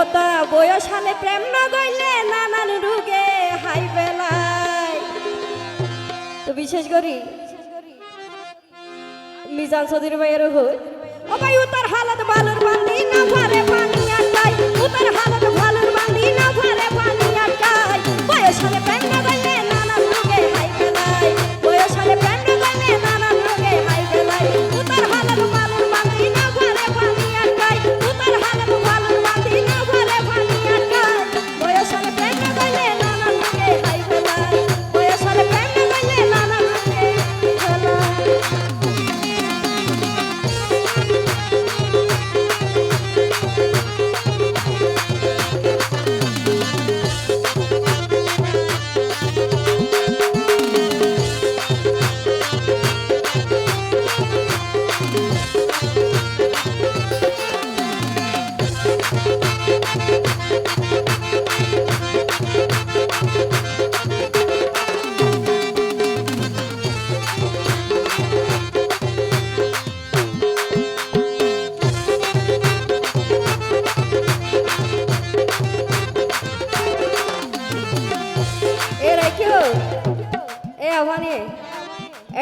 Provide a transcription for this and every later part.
হতা বয়সানে প্রেম না গইলে নানান রুগে হাই বেলায়। তো বিশেষ করি, মিজান চৌধুরী ভাইয়ের হই। ও ভাই উতার হালত বালুর বান্দি না পারে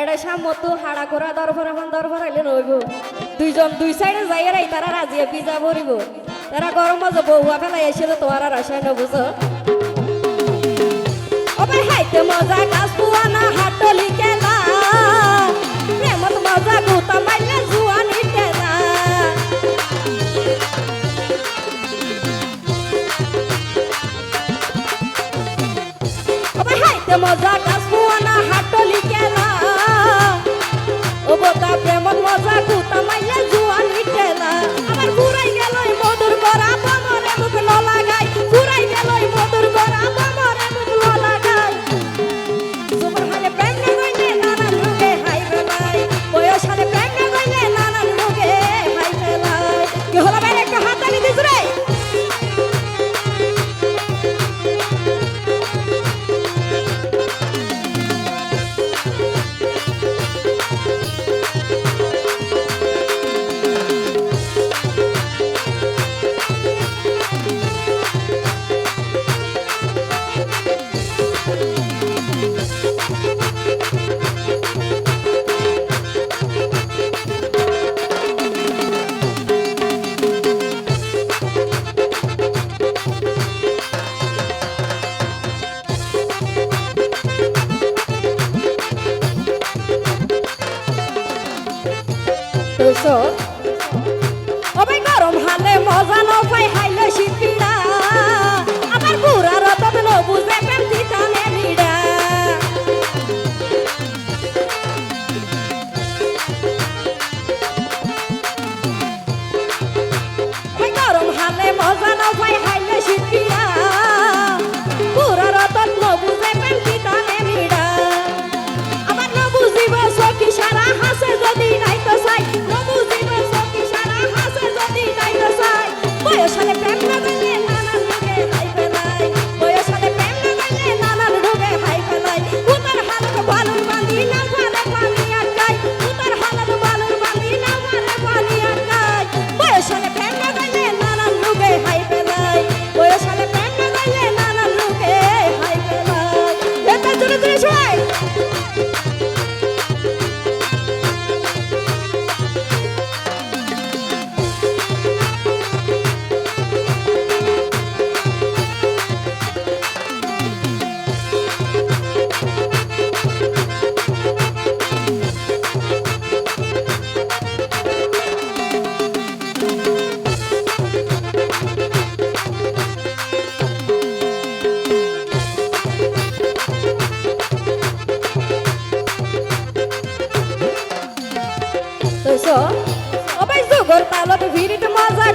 এটা মতো হাড়া করা দরফর এখন দরফর আইলে দুইজন দুই সাইডে যাইয়ের তারা রাজিয়ে পিজা ভরিব। তারা গরম মজা বহুয়া ফেলাই এসে তোমার আর আশায় নবুঝ ওবে হাইতে মজা গাছ না, হাটলি মজা মজা গোতা প্রেমন মজা কুতা মাইয়া জু So. সবাই জোগর তালত ভিড়িট মজা